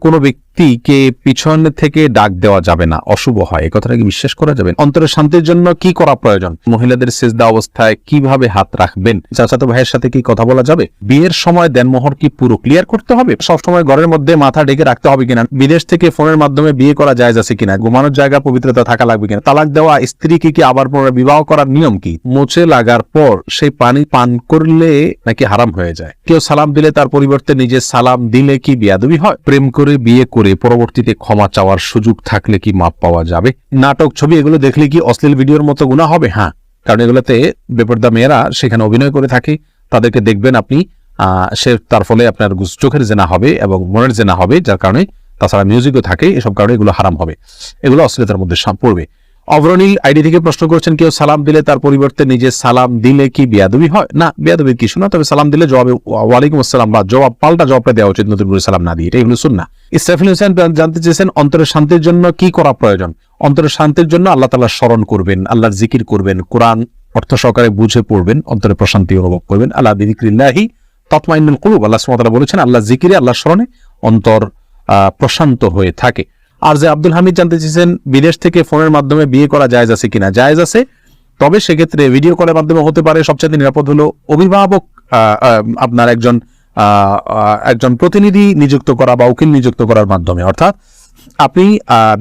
কোনো ব্যক্তিকে পিছন থেকে ডাক দেওয়া যাবে না, অশুভ হয়। এই কথাটা কি বিশ্বাস করা যাবে অন্তরের শান্তির জন্য কি করা প্রয়োজন? মহিলাদের সেজদা অবস্থায় কীভাবে হাত রাখবেন? চাচাতো ভাইয়ের সাথে কি কথা বলা যাবে? বিয়ের সময় দেনমোহর কি পুরো ক্লিয়ার করতে হবে? সবসময় ঘরের মধ্যে মাথা ডেকে রাখতে হবে কিনা? বিদেশ থেকে ফোনের মাধ্যমে বিয়ে করা যায় আছে কিনা? ঘুমানোর জায়গা পবিত্রতা থাকা লাগবে কিনা? তালাক দেওয়া স্ত্রীকে কি আবার পুনরায় বিবাহ করার নিয়ম কি? মোচে লাগার পর সেই পানি পান করলে নাকি হারাম হয়ে যায়? কেউ সালাম দিলে তার পরিবর্তে নিজে সালাম দিলে কি বিয়াদবি হয়? প্রেম করে বিয়ে করে পরবর্তীতে ক্ষমা চাওয়ার সুযোগ থাকলে কি মাপ পাওয়া যাবে? নাটক, ছবি এগুলো দেখলে কি অশ্লীল ভিডিওর মতো গুণা হবে? হ্যাঁ কারণ এগুলোতে বেপরদা মেয়েরা সেখানে অভিনয় করে থাকে। তাদেরকে দেখবেন আপনি সে তার ফলে আপনার চোখের জেনা হবে এবং মনের জেনা হবে, যার কারণে তাছাড়া মিউজিকও থাকে, এসব কারণে এগুলো হারাম হবে। এগুলো অশ্লীলতার মধ্যে পড়বে। অগ্রণীল আইডি থেকে প্রশ্ন করছেন, কেউ সালাম দিলে তার পরিবর্তে নিজে সালাম দিলে কি বিয়াদবি হয়? না, বিয়াদবি কিছু না, তবে সালাম দিলে জবাবে ওয়ালাইকুম আসসালাম বা জবাব পাল্টা জবাবটা দেওয়া উচিত নতুন করে সালাম না দিয়ে। এটা শুন না ইসরাফিল হোসেন জানতে চেয়েছেন, অন্তরের শান্তির জন্য কি করা প্রয়োজন? অন্তরের শান্তির জন্য আল্লাহ তাআলা স্মরণ করবেন, আল্লাহর জিকির করবেন, কোরআন অর্থ সহকারে বুঝে পড়বেন, অন্তরে প্রশান্তি অনুভব করবেন। আল্লাহ বিদিক্রিল্লাহি তৎমাইনুল কুলুব। আল্লাহ তাআলা বলেছেন, আল্লাহ জিকিরে আল্লাহ স্মরণে অন্তর প্রশান্ত হয়ে থাকে। আর যে আব্দুল হামিদ জানতে চেয়েছেন, বিদেশ থেকে ফোনের মাধ্যমে বিয়ে করা জায়েজ আছে কিনা? জায়েজ আছে। তবে সেক্ষেত্রে ভিডিও কলের মাধ্যমে হতে পারে সবচেয়ে নিরাপদ হলো অভিভাবক আপনার একজন একজন প্রতিনিধি নিযুক্ত করা বা উকিল নিযুক্ত করার মাধ্যমে। অর্থাৎ আপনি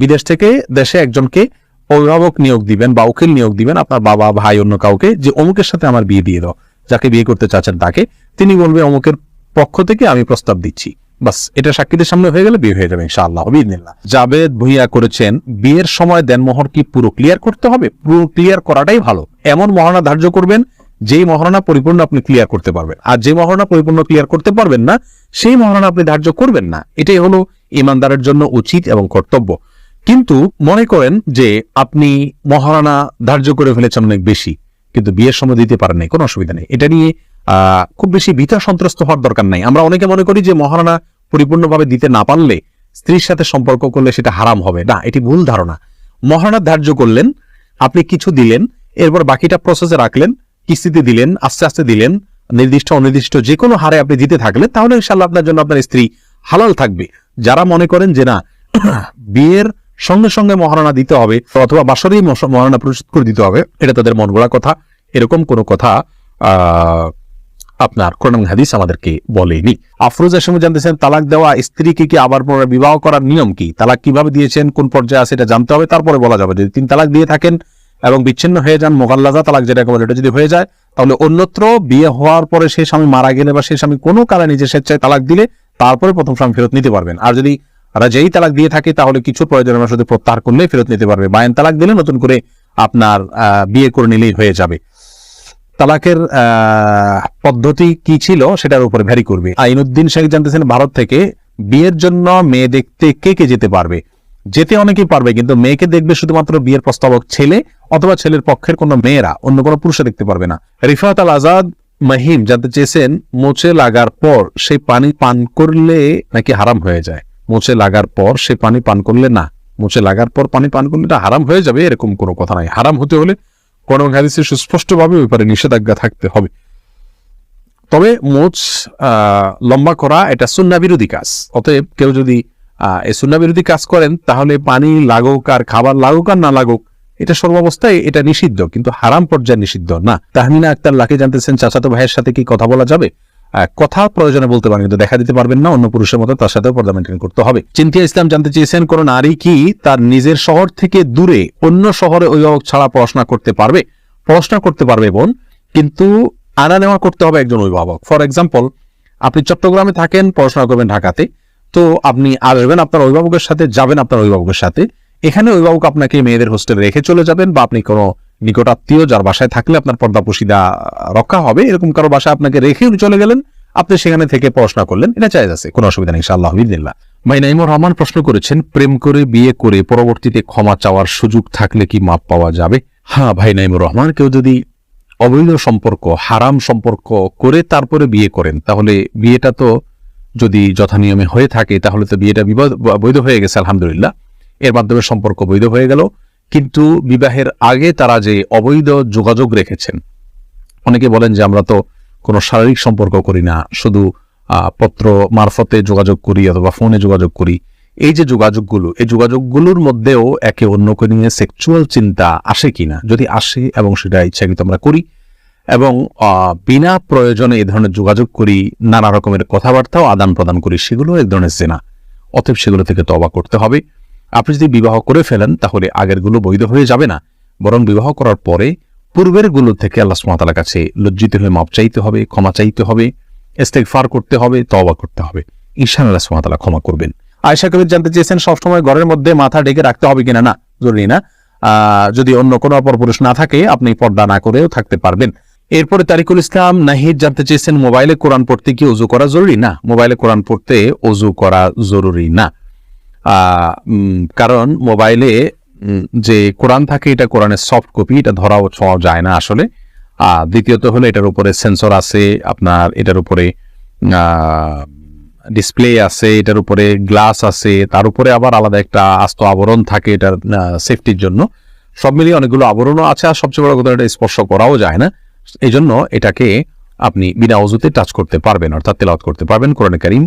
বিদেশ থেকে দেশে একজনকে অভিভাবক নিয়োগ দিবেন বা উকিল নিয়োগ দিবেন, আপনার বাবা, ভাই, অন্য কাউকে যে অমুকের সাথে আমার বিয়ে দিয়ে দাও, যাকে বিয়ে করতে চাচ্ছেন তাকে, তিনি বলবে অমুকের পক্ষ থেকে আমি প্রস্তাব দিচ্ছি। বাস, এটা সাক্ষীদের সামনে হয়ে গেলে বিয়ে হয়ে যাবে ইনশাআল্লাহ বিদিনিল্লাহ জাবেদ ভুইয়া করেছেন, বিয়ের সময় দেনমোহর কি পুরো ক্লিয়ার করতে হবে? পুরো ক্লিয়ার করাটাই ভালো। এমন মহারণা ধার্য করবেন, যেই মহারণা পরিপূর্ণ আপনি ক্লিয়ার করতে পারবেন। আর যে মহারণা পরিপূর্ণ ক্লিয়ার করতে পারবেন না, সেই মহারণা আপনি ধার্য করবেন না। এটাই হলো ইমানদারের জন্য উচিত এবং কর্তব্য। কিন্তু মনে করেন যে আপনি মহারণা ধার্য করে ফেলেছেন অনেক বেশি, কিন্তু বিয়ের সময় দিতে পারেন নাই, কোনো অসুবিধা নেই। এটা নিয়ে খুব বেশি ভীতা সন্ত্রস্ত হওয়ার দরকার নাই। আমরা অনেকে মনে করি যে মহারণা পরিপূর্ণভাবে দিতে না পারলে স্ত্রীর সাথে সম্পর্ক করলে সেটা হারাম হবে। না, এটি ভুল ধারণা। মহারণা ধার্য করলেন, আপনি কিছু দিলেন, এরপর বাকিটা প্রসেসে রাখলেন, কিস্তিতে দিলেন, আস্তে আস্তে দিলেন, নির্দিষ্ট অনির্দিষ্ট যে কোনো হারে আপনি দিতে থাকলেন, তাহলে ইনশাল্লাহ আপনার জন্য আপনার স্ত্রী হালাল থাকবে। যারা মনে করেন যে না, বিয়ের সঙ্গে সঙ্গে মহারণা দিতে হবে, অথবা বাসরেই মহারণা প্রস্তুত করে দিতে হবে, এটা তাদের মন গড়া কথা। এরকম কোনো কথা আপনার কোরআন হাদিস আমাদেরকে বলেনি। আফরোজ আসমু জানতেছেন তালাক দেওয়া স্ত্রীকে কি আবার পুনরায় বিবাহ করার নিয়ম কি? তালাক কীভাবে দিয়েছেন? কোন পর্যায়ে আছে? এটা জানতে হবে। তারপরে বলা যাবে। যদি তিন তালাক দিয়ে থাকেন এবং বিচ্ছিন্ন হয়ে যান, মোগাল্লাজা তালাক যেটাকে বলে এটা যদি হয়ে যায়, তাহলে অন্যত্র বিয়ে হওয়ার পরে সেই স্বামী মারা গেলে বা সেই স্বামী কোনো কারণে নিজের স্বেচ্ছায় তালাক দিলে, তারপরে প্রথম স্বামী ফেরত নিতে পারবেন। আর যদি তারা যেই তালাক দিয়ে থাকে, তাহলে কিছু প্রয়োজনের শুধু প্রত্যাহার করলেই ফেরত নিতে পারবে। বায়ন তালাক দিলে নতুন করে আপনার বিয়ে করে নিলেই হয়ে যাবে। তালাকের পদ্ধতি কি ছিল সেটার উপরে ভ্যারি করবে। আইনুদ্দিন শেখ জানতেছেন ভারত থেকে বিয়ের জন্য মেয়ে দেখতে কে কে যেতে পারবে? যেতে অনেকেই পারবে, কিন্তু মেয়েকে দেখবে শুধুমাত্র বিয়ের প্রস্তাবক ছেলে অথবা ছেলের পক্ষের কোনো মেয়েরা, অন্য কোনো পুরুষে দেখতে পারবে না। রিফাত আল আজাদ মহিম জানতে চেয়েছেন মোচে লাগার পর সেই পানি পান করলে নাকি হারাম হয়ে যায়? মোচে লাগার পর সে পানি পান করলে না। মোচে লাগার পর পানি পান করলে হারাম হয়ে যাবে, এরকম কোনো কথা নাই। হারাম হতে হলে কোন হাদিসে সুস্পষ্টভাবে ব্যাপারে নিষেধাজ্ঞা থাকতে হবে। তবে মোচ লম্বা করা এটা সুন্না বিরোধী কাজ। অতএব কেউ যদি এই সুন্না বিরোধী কাজ করেন, তাহলে পানি লাগুক আর খাবার লাগুক আর না লাগুক, এটা সর্বাবস্থায় এটা নিষিদ্ধ, কিন্তু হারাম পর্যায়ে নিষিদ্ধ না। তাহমিনা আক্তার লাকে জানতেছেন চাচাতো ভাইয়ের সাথে কি কথা বলা যাবে? কথা প্রয়োজনে বলতে পারেন, কিন্তু দেখা দিতে পারবেন না, অন্য পুরুষের মতো তার সাথেও পর্দা মেনটেন করতে হবে। চিন্তিয়া ইসলাম জানতে চেয়েছেন, কোন নারী কি তার নিজের শহর থেকে দূরে অন্য শহরে অভিভাবক ছাড়া পড়াশোনা করতে পারবে? পড়াশোনা করতে পারবে বোন, কিন্তু আনা নেওয়া করতে হবে একজন অভিভাবক। ফর এক্সাম্পল আপনি চট্টগ্রামে থাকেন, পড়াশোনা করবেন ঢাকাতে, তো আপনি আসবেন আপনার অভিভাবকের সাথে, যাবেন আপনার অভিভাবকের সাথে। এখানে অভিভাবক আপনাকে মেয়েদের হোস্টেলে রেখে চলে যাবেন বা আপনি কোনো নিকট আত্মীয় যার বাসায় থাকলে আপনার পর্দা পুশিদা রক্ষা হবে, এরকম কারও বাসায় আপনাকে রেখে উনি চলে গেলেন, আপনি সেখানে থেকে পড়াশোনা করলেন, এটা চাই আছে, কোনো অসুবিধা নেই, ইনশাআল্লাহ বিদিল্লাহ ভাই নাইমুর রহমান প্রশ্ন করেছেন, প্রেম করে, বিয়ে করে, পরবর্তীতে ক্ষমা চাওয়ার সুযোগ থাকলে কি মাপ পাওয়া যাবে? হ্যাঁ ভাই নাইমুর রহমান, কেউ যদি অবৈধ সম্পর্ক, হারাম সম্পর্ক করে তারপরে বিয়ে করেন, তাহলে বিয়েটা তো যদি যথানিয়মে হয়ে থাকে, তাহলে তো বিয়েটা বিবাদ- বৈধ হয়ে গেছে, আলহামদুলিল্লাহ। এর মাধ্যমে সম্পর্ক বৈধ হয়ে গেল কিন্তু বিবাহের আগে তারা যে অবৈধ যোগাযোগ রেখেছেন, অনেকে বলেন যে আমরা তো কোনো শারীরিক সম্পর্ক করি না, শুধু পত্র মারফতে যোগাযোগ করি অথবা ফোনে যোগাযোগ করি। এই যে যোগাযোগগুলো, এই যোগাযোগগুলোর মধ্যেও একে অন্যকে নিয়ে সেক্সুয়াল চিন্তা আসে কিনা, যদি আসে এবং সেটা ইচ্ছাকৃত আমরা করি এবং বিনা প্রয়োজনে এই ধরনের যোগাযোগ করি, নানা রকমের কথাবার্তাও আদান প্রদান করি, সেগুলো এক ধরনের জেনা। অতএব সেগুলো থেকে তবা করতে হবে। আপনি যদি বিবাহ করে ফেলেন, তাহলে আগেরগুলো বৈধ হয়ে যাবে না। বরং বিবাহ করার পরে পূর্বেরগুলো থেকে আল্লাহ সুমাতালার কাছে লজ্জিত হয়ে মাপ চাইতে হবে, ক্ষমা চাইতে হবে ফার করতে হবে, তওবা করতে হবে। ঈশান আল্লাহ সুমাতালা ক্ষমা করবেন। আয়সা কবির জানতে চেয়েছেন, সবসময় ঘরের মধ্যে মাথা ডেকে রাখতে হবে কিনা? না, জরুরি না। যদি অন্য কোনো অপর পুরুষ না থাকে, আপনি পর্দা না করেও থাকতে পারবেন। এরপরে তারিকুল ইসলাম নাহিদ জানতে চেয়েছেন, মোবাইলে কোরআন পড়তে কি অজু করা জরুরি? না, মোবাইলে কোরআন পড়তে অজু করা জরুরি না। কারণ মোবাইলে যে কোরআন থাকে, এটা কোরআনের সফট কপি, এটা ধরাও ছোঁয়া যায় না আসলে। দ্বিতীয়ত হলো, এটার উপরে সেন্সর আছে, আপনার এটার উপরে ডিসপ্লে আছে, এটার উপরে গ্লাস আছে, তার উপরে আবার আলাদা একটা আস্ত আবরণ থাকে এটার সেফটির জন্য। সব মিলিয়ে অনেকগুলো আবরণও আছে, আর সবচেয়ে বড় কথা এটা স্পর্শ করাও যায় না। এই জন্য এটাকে আপনি বিনা অজুতে টাচ করতে পারবেন, অর্থাৎ তেলাওয়াত করতে পারবেন কোরআন করিম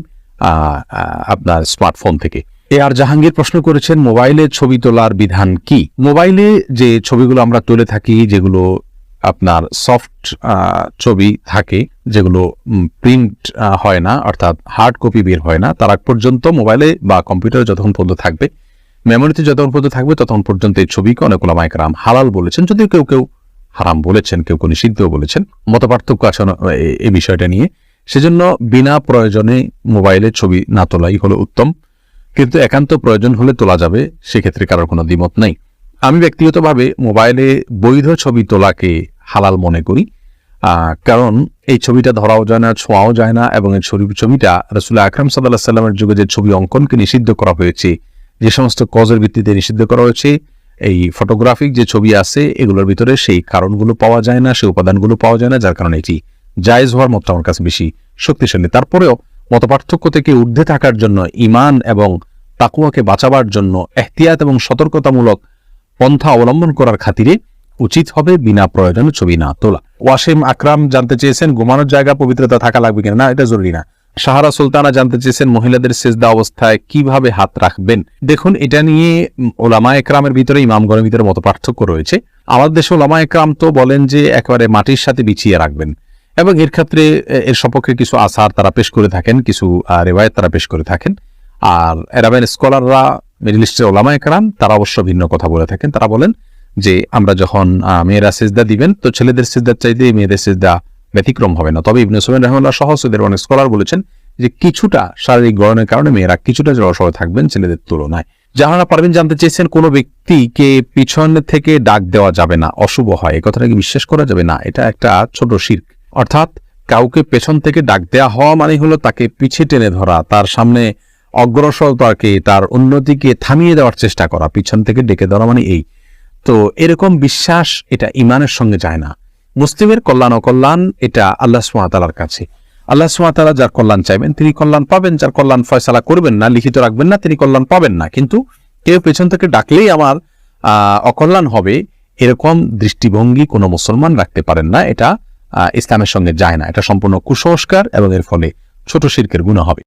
আপনার স্মার্টফোন থেকে। এ আর জাহাঙ্গীর প্রশ্ন করেছেন, মোবাইলে ছবি তোলার বিধান কি? মোবাইলে যে ছবিগুলো আমরা তুলে থাকি, যেগুলো আপনার সফট ছবি থাকে, যেগুলো প্রিন্ট হয় না, অর্থাৎ হার্ড কপি বের হয় না, তার আগ পর্যন্ত মোবাইলে বা কম্পিউটারে যতক্ষণ পর্যন্ত থাকবে মেমোরিতে যতক্ষণ পর্যন্ত থাকবে, ততক্ষণ পর্যন্ত এই ছবিকে অনেক ওলামাইকরাম হালাল বলেছেন, যদিও কেউ কেউ হারাম বলেছেন, কেউ কেউ নিষিদ্ধ বলেছেন মত পার্থক্য আছে এই বিষয়টা নিয়ে। সেজন্য বিনা প্রয়োজনে মোবাইলে ছবি না তোলাই হলো উত্তম। কিন্তু একান্ত প্রয়োজন হলে তোলা যাবে, সেক্ষেত্রে কারোর কোনো দ্বিমত নাই। আমি ব্যক্তিগতভাবে মোবাইলে বৈধ ছবি তোলাকে হালাল মনে করি কারণ এই ছবিটা ধরাও যায় না, ছোঁয়াও যায় না এবং এই ছবি ছবিটা রসুল্লাহ আকরাম সাল্লাহ সাল্লামের যুগে যে ছবি অঙ্কনকে নিষিদ্ধ করা হয়েছে, যে সমস্ত কজের ভিত্তিতে নিষিদ্ধ করা হয়েছে, এই ফটোগ্রাফিক যে ছবি আছে, এগুলোর ভিতরে সেই কারণগুলো পাওয়া যায় না, সেই উপাদানগুলো পাওয়া যায় না, যার কারণে এটি জায়েজ হওয়ার মতো আমার কাছে বেশি শক্তিশালী। তারপরেও মতপার্থক্য থেকে ঊর্ধ্বে থাকার জন্য ইমান এবং তাকুয়াকে বাঁচাবার জন্য এহতিয়াত এবং সতর্কতামূলক পন্থা অবলম্বন করার খাতিরে উচিত হবে বিনা প্রয়োজনে ছবি না তোলা। ওয়াসিম আকরাম জানতে চেয়েছেন, ঘুমানোর জায়গা পবিত্রতা থাকা লাগবে কিনা? না, এটা জরুরি না। সাহারা সুলতানা জানতে চেয়েছেন, মহিলাদের সেজদা অবস্থায় কীভাবে হাত রাখবেন? দেখুন, এটা নিয়ে ওলামা একরামের ভিতরে, ইমামগণের ভিতরে মত পার্থক্য রয়েছে। আমাদের দেশে ওলামা একরাম তো বলেন যে, একেবারে মাটির সাথে বিছিয়ে রাখবেন। এবং এর ক্ষেত্রে এর সপক্ষে কিছু আসার তারা পেশ করে থাকেন, কিছু রেওয়ায়ত তারা পেশ করে থাকেন। আর এরাবেন স্কলাররা, মিডল ইস্টের ওলামা একরাম তারা অবশ্য ভিন্ন কথা বলে থাকেন। তারা বলেন যে, আমরা যখন মেয়েরা সেজদা দিবেন, তো ছেলেদের সেজদার চাইতে মেয়েদের সেজদা ব্যতিক্রম হবে না। তবে ইবনে সুমেন সহ সৌদের অনেক স্কলার বলেছেন যে, কিছুটা শারীরিক গড়নের কারণে মেয়েরা কিছুটা জড়সড় থাকবেন ছেলেদের তুলনায়। যাহারা পারবেন জানতে চেয়েছেন কোনো ব্যক্তিকে পিছন থেকে ডাক দেওয়া যাবে না, অশুভ হয়। এই কথাটা কি বিশ্বাস করা যাবে? না, এটা একটা ছোট শির্ক। অর্থাৎ কাউকে পেছন থেকে ডাক দেয়া হওয়া মানে হলো তাকে পিছে টেনে ধরা, তার সামনে অগ্রসরতাকে তার উন্নতিকে থামিয়ে দেওয়ার চেষ্টা করা, পিছন থেকে ডেকে ধরা মানে এই। তো এরকম বিশ্বাস এটা ইমানের সঙ্গে যায় না। মুসলিমের কল্যাণ অকল্যাণ, এটা আল্লাহ সুমাতালার কাছে। আল্লাহ সুমাতালা যার কল্যাণ চাইবেন, তিনি কল্যাণ পাবেন, যার কল্যাণ ফয়সালা করবেন না, লিখিত রাখবেন না, তিনি কল্যাণ পাবেন না। কিন্তু কেউ পেছন থেকে ডাকলেই আমার অকল্যাণ হবে, এরকম দৃষ্টিভঙ্গি কোনো মুসলমান রাখতে পারেন না। এটা ইসলামের সঙ্গে যায় না। এটা সম্পূর্ণ কুসংস্কার এবং এর ফলে ছোট শির্কের গুণ হবে।